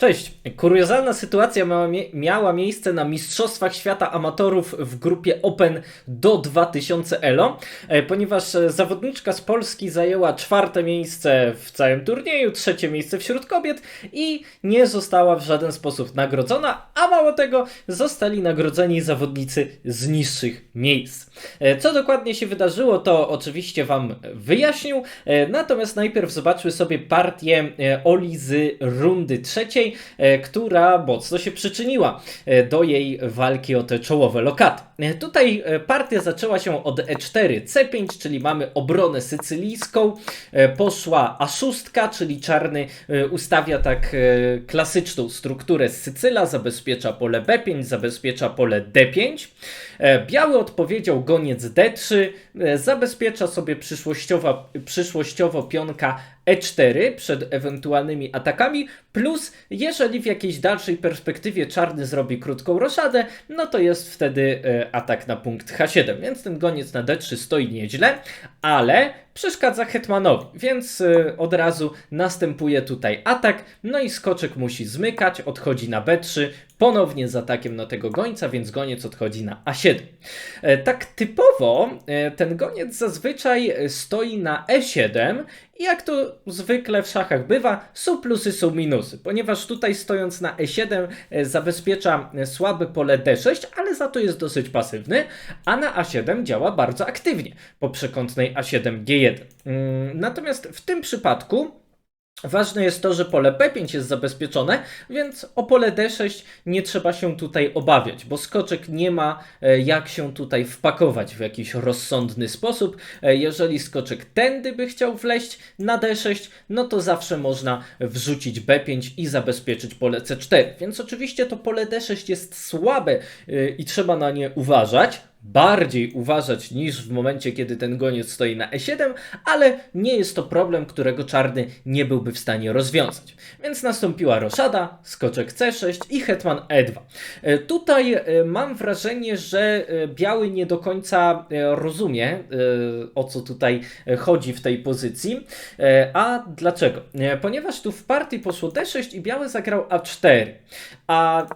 Cześć. Kuriozalna sytuacja miała, miała miejsce na Mistrzostwach Świata Amatorów w grupie Open do 2000 ELO, e, ponieważ e, zawodniczka z Polski zajęła czwarte miejsce w całym turnieju, trzecie miejsce wśród kobiet i nie została w żaden sposób nagrodzona, a mało tego, zostali nagrodzeni zawodnicy z niższych miejsc. E, Co dokładnie się wydarzyło, to oczywiście Wam wyjaśnił, natomiast najpierw zobaczmy sobie partię Oli z rundy trzeciej, która mocno się przyczyniła e, do jej walki o te czołowe lokaty. E, Tutaj e, partia zaczęła się od E E4, C5, czyli mamy obronę sycylijską, e, poszła A6, czyli czarny ustawia tak klasyczną strukturę z Sycyla, zabezpiecza pole B5, zabezpiecza pole D5. E, Biały odpowiedział goniec D3, e, zabezpiecza sobie przyszłościowo, przyszłościowo pionka E4 przed ewentualnymi atakami, plus jeżeli w jakiejś dalszej perspektywie czarny zrobi krótką roszadę, no to jest wtedy atak na punkt H7, więc ten goniec na D3 stoi nieźle, ale przeszkadza hetmanowi, więc e, od razu następuje tutaj atak, no i skoczek musi zmykać, odchodzi na B3, ponownie z atakiem na tego gońca, więc goniec odchodzi na A7. E, Tak typowo e, ten goniec zazwyczaj e, stoi na E7 i jak to zwykle w szachach bywa, są plusy, są minusy, ponieważ tutaj stojąc na E7 e, zabezpiecza słabe pole D6, ale za to jest dosyć pasywny, a na A7 działa bardzo aktywnie po przekątnej A7 G1. Mm, Natomiast w tym przypadku Ważne jest to, że pole B5 jest zabezpieczone, więc o pole D6 nie trzeba się tutaj obawiać, bo skoczek nie ma e, jak się tutaj wpakować w jakiś rozsądny sposób. E, Jeżeli skoczek tędy by chciał wleźć na D6, no to zawsze można wrzucić B5 i zabezpieczyć pole C4. Więc oczywiście to pole D6 jest słabe e, i trzeba na nie uważać bardziej uważać niż w momencie, kiedy ten goniec stoi na E7, ale nie jest to problem, którego czarny nie byłby w stanie rozwiązać. Więc nastąpiła roszada, skoczek C6 i hetman E2. E, Tutaj e, mam wrażenie, że e, biały nie do końca rozumie, o co tutaj chodzi w tej pozycji. A dlaczego? Ponieważ tu w partii poszło D6 i biały zagrał A4. A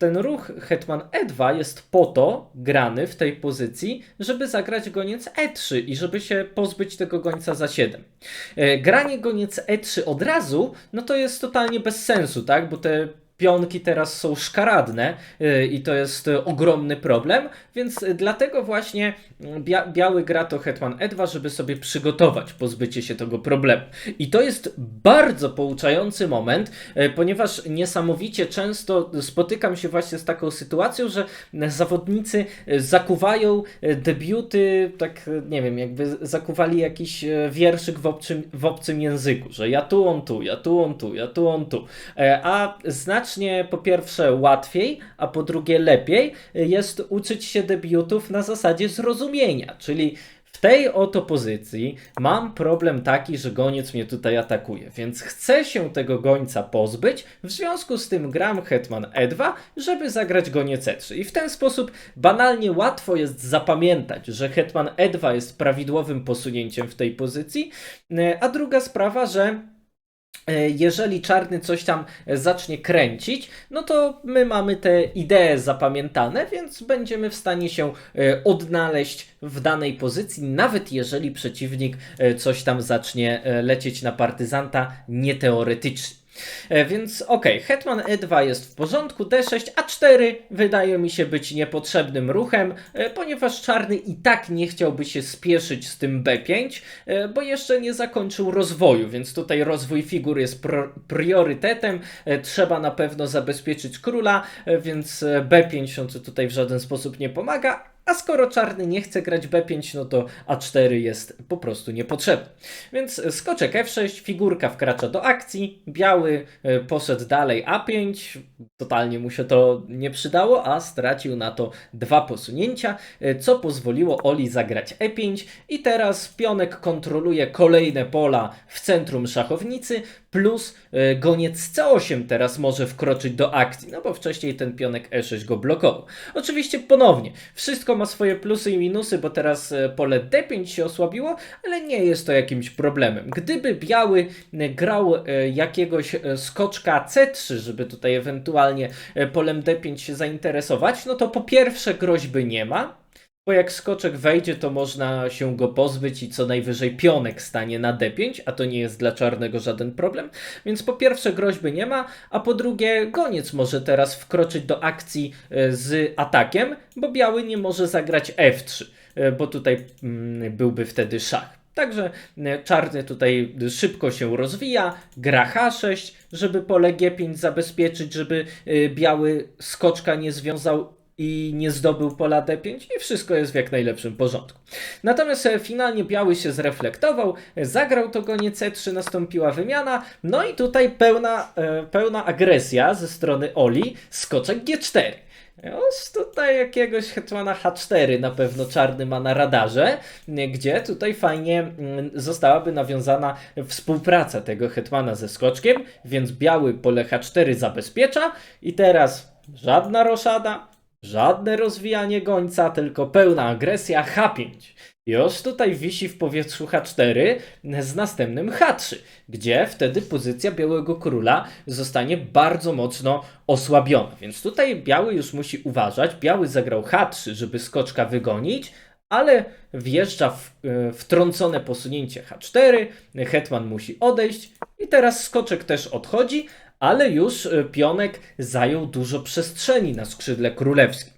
ten ruch hetman E2 jest po to grany w tej pozycji, żeby zagrać goniec E3 i żeby się pozbyć tego gońca za 7. E, Granie goniec E3 od razu, no to jest totalnie bez sensu, tak? Bo te pionki teraz są szkaradne y, i to jest y, ogromny problem, więc y, dlatego właśnie mm, bia biały gra to hetman e2, żeby sobie przygotować pozbycie się tego problemu. I to jest bardzo pouczający moment, ponieważ niesamowicie często spotykam się właśnie z taką sytuacją, że zawodnicy zakuwają debiuty, tak nie wiem, jakby zakuwali jakiś wierszyk w obcym, w obcym języku, że ja tu, on tu, ja tu, on tu, ja tu, on tu. E, A znacznie po pierwsze łatwiej, a po drugie lepiej y, jest uczyć się debiutów na zasadzie zrozumienia, czyli w tej oto pozycji mam problem taki, że goniec mnie tutaj atakuje, więc chcę się tego gońca pozbyć, w związku z tym gram hetman e2, żeby zagrać goniec e3. I w ten sposób banalnie łatwo jest zapamiętać, że hetman e2 jest prawidłowym posunięciem w tej pozycji, E, a druga sprawa, że jeżeli czarny coś tam e, zacznie kręcić, no to my mamy te idee zapamiętane, więc będziemy w stanie się e, odnaleźć w danej pozycji, nawet jeżeli przeciwnik e, coś tam zacznie e, lecieć na partyzanta nieteoretycznie. E, Więc okej, hetman e2 jest w porządku, d6, a4 wydaje mi się być niepotrzebnym ruchem, e, ponieważ czarny i tak nie chciałby się spieszyć z tym b5, e, bo jeszcze nie zakończył rozwoju, więc tutaj rozwój figur jest priorytetem, trzeba na pewno zabezpieczyć króla, więc e, b5 on tutaj w żaden sposób nie pomaga, a skoro czarny nie chce grać B5, no to A4 jest po prostu niepotrzebny. Więc skoczek F6, figurka wkracza do akcji, biały e, poszedł dalej A5, totalnie mu się to nie przydało, a stracił na to dwa posunięcia, e, co pozwoliło Oli zagrać E5 i teraz pionek kontroluje kolejne pola w centrum szachownicy, plus e, goniec C8 teraz może wkroczyć do akcji, no bo wcześniej ten pionek E6 go blokował. Oczywiście ponownie, wszystko ma swoje plusy i minusy, bo teraz e, pole D5 się osłabiło, ale nie jest to jakimś problemem. Gdyby biały e, grał jakiegoś skoczka C3, żeby tutaj ewentualnie polem D5 się zainteresować, no to po pierwsze groźby nie ma, bo jak skoczek wejdzie, to można się go pozbyć i co najwyżej pionek stanie na D5, a to nie jest dla czarnego żaden problem. Więc po pierwsze groźby nie ma, a po drugie goniec może teraz wkroczyć do akcji e, z atakiem, bo biały nie może zagrać F3, e, bo tutaj mm, byłby wtedy szach. Także e, czarny tutaj szybko się rozwija, gra H6, żeby pole G5 zabezpieczyć, żeby biały skoczka nie związał i nie zdobył pola D5 i wszystko jest w jak najlepszym porządku. Natomiast e, finalnie biały się zreflektował, e, zagrał to goniec C3, nastąpiła wymiana, no i tutaj pełna, e, pełna agresja ze strony Oli, skoczek G4. Już tutaj jakiegoś hetmana H4 na pewno czarny ma na radarze, gdzie tutaj fajnie mm, zostałaby nawiązana współpraca tego hetmana ze skoczkiem, więc biały pole H4 zabezpiecza i teraz żadna roszada, Żadne rozwijanie gońca, tylko pełna agresja H5. Już tutaj wisi w powietrzu H4 z następnym H3, gdzie wtedy pozycja białego króla zostanie bardzo mocno osłabiona. Więc tutaj biały już musi uważać. Biały zagrał H3, żeby skoczka wygonić, ale wjeżdża w e, wtrącone posunięcie H4, hetman musi odejść i teraz skoczek też odchodzi, ale już e, pionek zajął dużo przestrzeni na skrzydle królewskim.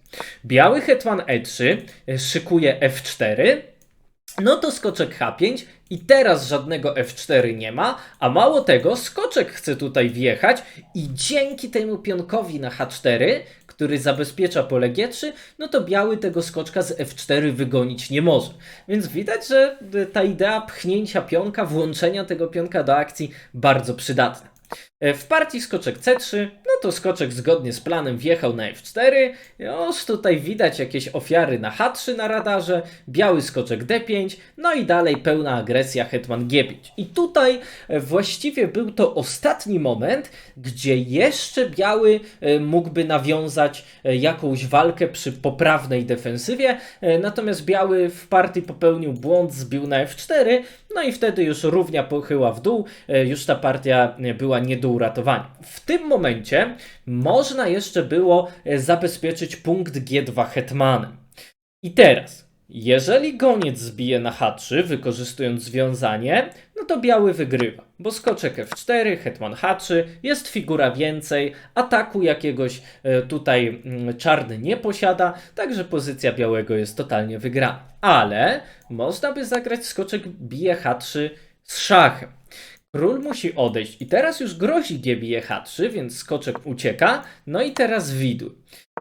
Biały hetman E3 e, szykuje F4, no to skoczek H5 i teraz żadnego F4 nie ma, a mało tego, skoczek chce tutaj wjechać i dzięki temu pionkowi na H4, który zabezpiecza pole G3, no to biały tego skoczka z F4 wygonić nie może. Więc widać, że y, ta idea pchnięcia pionka, włączenia tego pionka do akcji bardzo przydatna. E, W partii skoczek C3, no to skoczek zgodnie z planem wjechał na F4. Już tutaj widać jakieś ofiary na H3 na radarze, biały skoczek D5, no i dalej pełna agresja hetman G5. I tutaj e, właściwie był to ostatni moment, gdzie jeszcze biały e, mógłby nawiązać jakąś walkę przy poprawnej defensywie, natomiast biały w partii popełnił błąd, zbił na F4, no i wtedy już równia pochyła w dół, już ta partia była nie W tym momencie można jeszcze było e, zabezpieczyć punkt G2 hetmanem. I teraz, jeżeli goniec zbije na H3, wykorzystując związanie, no to biały wygrywa, bo skoczek F4, hetman H3, jest figura więcej, ataku jakiegoś e, tutaj mm, czarny nie posiada, także pozycja białego jest totalnie wygrana. Ale można by zagrać skoczek bije H3 z szachem. Król musi odejść i teraz już grozi G bije H3, więc skoczek ucieka, no i teraz widły.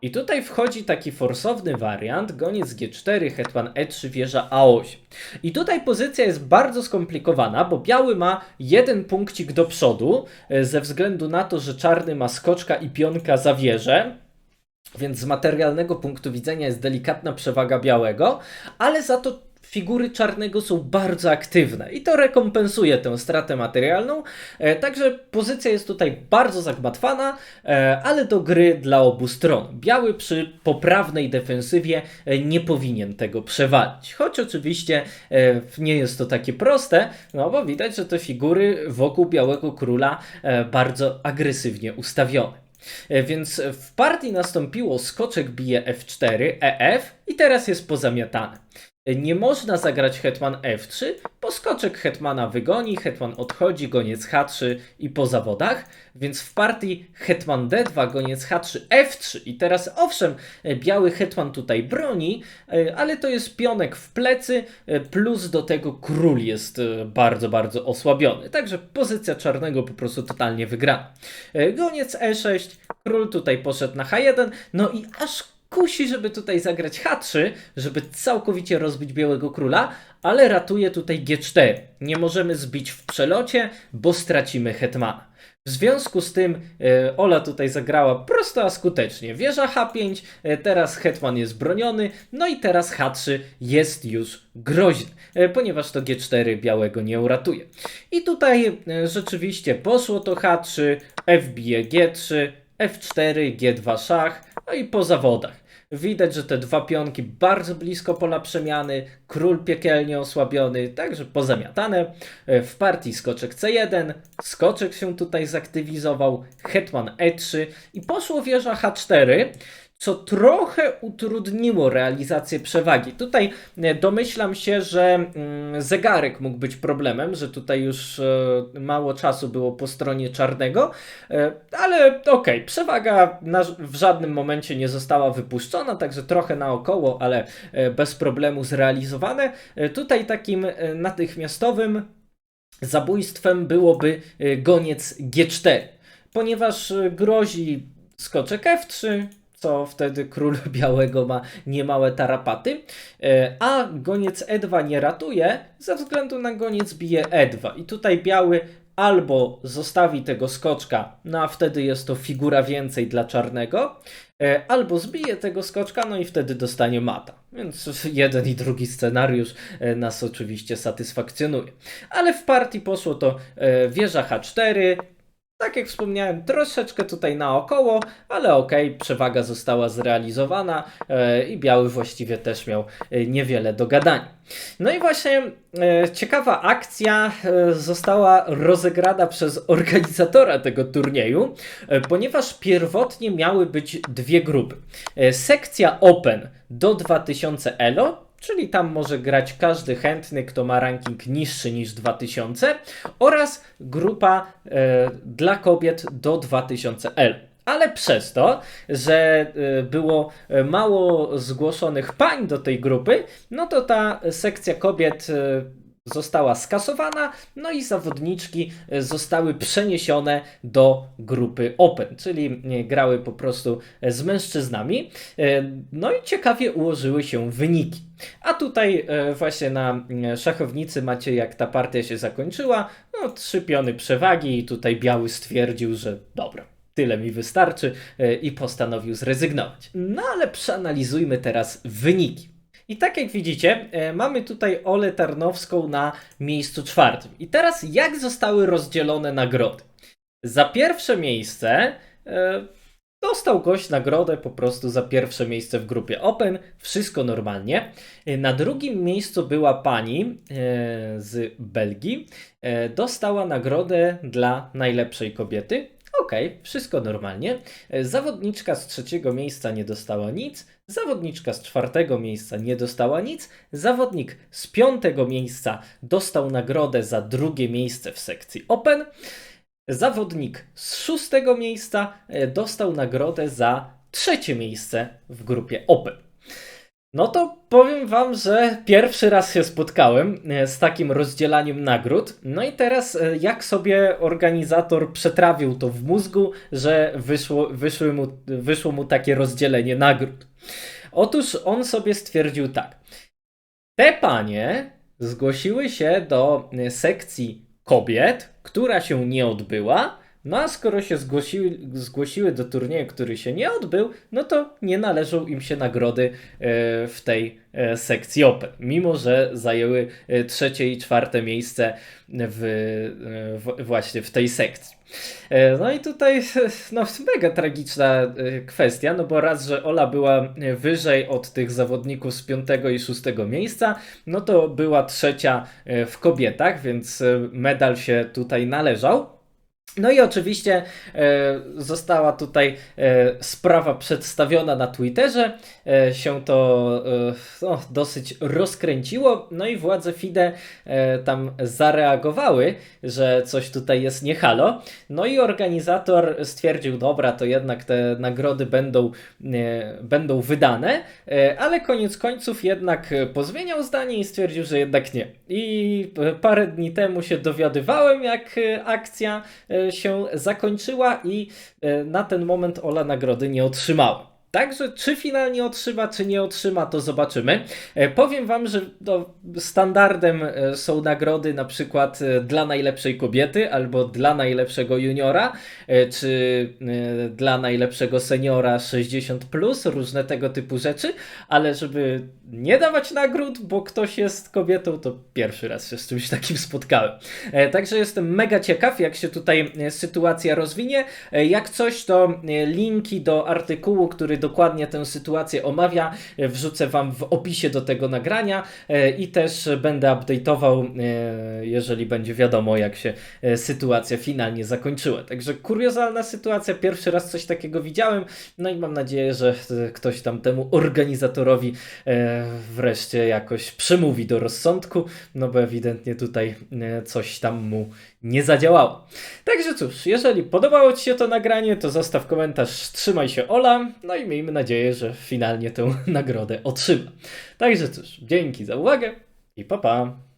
I tutaj wchodzi taki forsowny wariant, goniec G4, hetman E3, wieża A8. I tutaj pozycja jest bardzo skomplikowana, bo biały ma jeden punkcik do przodu, e, ze względu na to, że czarny ma skoczka i pionka za wieżę, więc z materialnego punktu widzenia jest delikatna przewaga białego, ale za to figury czarnego są bardzo aktywne i to rekompensuje tę stratę materialną. E, także pozycja jest tutaj bardzo zagmatwana, e, ale do gry dla obu stron. Biały przy poprawnej defensywie e, nie powinien tego przewalić. Choć oczywiście nie jest to takie proste, no bo widać, że te figury wokół białego króla bardzo agresywnie ustawione. Więc w partii nastąpiło skoczek bije F4, EF i teraz jest pozamiatane. Nie można zagrać hetman F3, bo skoczek hetmana wygoni, hetman odchodzi, goniec H3 i po zawodach, więc w partii hetman D2, goniec H3, F3 i teraz owszem, biały hetman tutaj broni, e, ale to jest pionek w plecy, e, plus do tego król jest e, bardzo, bardzo osłabiony, także pozycja czarnego po prostu totalnie wygrana. Goniec E6, król tutaj poszedł na H1, no i aż kusi, żeby tutaj zagrać H3, żeby całkowicie rozbić białego króla, ale ratuje tutaj G4. Nie możemy zbić w przelocie, bo stracimy hetmana. W związku z tym e, Ola tutaj zagrała prosto a skutecznie. Wieża H5, e, teraz Hetman jest broniony, no i teraz H3 jest już groźny, e, ponieważ to G4 białego nie uratuje. I tutaj e, rzeczywiście poszło to H3, F bije G3, F4, G2 szach, no i po zawodach. Widać, że te dwa pionki bardzo blisko pola przemiany, król piekielnie osłabiony, także pozamiatane. E, W partii skoczek C1, skoczek się tutaj zaktywizował, hetman E3 i poszło wieża H4, co trochę utrudniło realizację przewagi. Tutaj e, domyślam się, że mm, zegarek mógł być problemem, że tutaj już e, mało czasu było po stronie czarnego, e, ale okej, przewaga na, w żadnym momencie nie została wypuszczona, także trochę naokoło, ale bez problemu zrealizowane. Tutaj takim natychmiastowym zabójstwem byłoby goniec G4, ponieważ grozi skoczek F3, co wtedy król białego ma niemałe tarapaty, e, a goniec E2 nie ratuje ze względu na goniec bije E2. I tutaj biały albo zostawi tego skoczka, no a wtedy jest to figura więcej dla czarnego, e, albo zbije tego skoczka, no i wtedy dostanie mata. Więc jeden i drugi scenariusz e, nas oczywiście satysfakcjonuje. Ale w partii poszło to wieża H4, tak jak wspomniałem, troszeczkę tutaj naokoło, ale okej, przewaga została zrealizowana e, i biały właściwie też miał e, niewiele do gadania. No i właśnie e, ciekawa akcja została rozegrana przez organizatora tego turnieju, ponieważ pierwotnie miały być dwie grupy. Sekcja Open do 2000 elo, czyli tam może grać każdy chętny, kto ma ranking niższy niż 2000 oraz grupa e, dla kobiet do 2000 L. Ale przez to, że e, było mało zgłoszonych pań do tej grupy, no to ta sekcja kobiet e, została skasowana, no i zawodniczki e, zostały przeniesione do grupy Open, czyli e, grały po prostu e, z mężczyznami. No i ciekawie ułożyły się wyniki. A tutaj właśnie na szachownicy macie jak ta partia się zakończyła, no trzy piony przewagi i tutaj biały stwierdził, że dobra. Tyle mi wystarczy i postanowił zrezygnować. No ale przeanalizujmy teraz wyniki. I tak jak widzicie, e, mamy tutaj Olę Tarnowską na miejscu czwartym. I teraz jak zostały rozdzielone nagrody? Za pierwsze miejsce e, dostał gość nagrodę po prostu za pierwsze miejsce w grupie Open. Wszystko normalnie. E, Na drugim miejscu była pani z Belgii. Dostała nagrodę dla najlepszej kobiety. Okej, wszystko normalnie. E, Zawodniczka z trzeciego miejsca nie dostała nic. Zawodniczka z czwartego miejsca nie dostała nic. Zawodnik z piątego miejsca dostał nagrodę za drugie miejsce w sekcji Open. Zawodnik z szóstego miejsca e, dostał nagrodę za trzecie miejsce w grupie Open. No to powiem Wam, że pierwszy raz się spotkałem e, z takim rozdzielaniem nagród. No i teraz, e, jak sobie organizator przetrawił to w mózgu, że wyszło, wyszły mu, wyszło mu takie rozdzielenie nagród. Otóż on sobie stwierdził tak. Te panie zgłosiły się do e, sekcji kobiet, która się nie odbyła. No a skoro się zgłosiły, zgłosiły do turnieju, który się nie odbył, no to nie należą im się nagrody e, w tej e, sekcji Open, mimo że zajęły e, trzecie i czwarte miejsce w, w, właśnie w tej sekcji. No i tutaj no, mega tragiczna kwestia, no bo raz, że Ola była wyżej od tych zawodników z piątego i szóstego miejsca, no to była trzecia w kobietach, więc medal się tutaj należał. No i oczywiście e, została tutaj e, sprawa przedstawiona na Twitterze. E, się to no, dosyć rozkręciło. No i władze FIDE tam zareagowały, że coś tutaj jest nie halo. No i organizator stwierdził, dobra, to jednak te nagrody będą, będą wydane, ale koniec końców jednak pozmieniał zdanie i stwierdził, że jednak nie. I parę dni temu się dowiadywałem, jak akcja się zakończyła i e, na ten moment Ola nagrody nie otrzymała. Także czy finalnie otrzyma, czy nie otrzyma, to zobaczymy. E, Powiem wam, że no, standardem e, są nagrody na przykład e, dla najlepszej kobiety, albo dla najlepszego juniora, czy dla najlepszego seniora 60, różne tego typu rzeczy, ale żeby nie dawać nagród, bo ktoś jest kobietą, to pierwszy raz się z czymś takim spotkałem. Także jestem mega ciekaw, jak się tutaj sytuacja rozwinie. Jak coś, to linki do artykułu, który dokładnie tę sytuację omawia, e, wrzucę Wam w opisie do tego nagrania e, i też będę update'ował, e, jeżeli będzie wiadomo, jak się sytuacja finalnie zakończyła. Także kuriozalna sytuacja, pierwszy raz coś takiego widziałem, no i mam nadzieję, że ktoś tam temu organizatorowi wreszcie jakoś przemówi do rozsądku, no bo ewidentnie tutaj coś tam mu nie zadziałało. Także cóż, jeżeli podobało Ci się to nagranie, to zostaw komentarz, trzymaj się Ola, no i miejmy nadzieję, że finalnie tę nagrodę otrzyma. Także cóż, dzięki za uwagę i pa pa!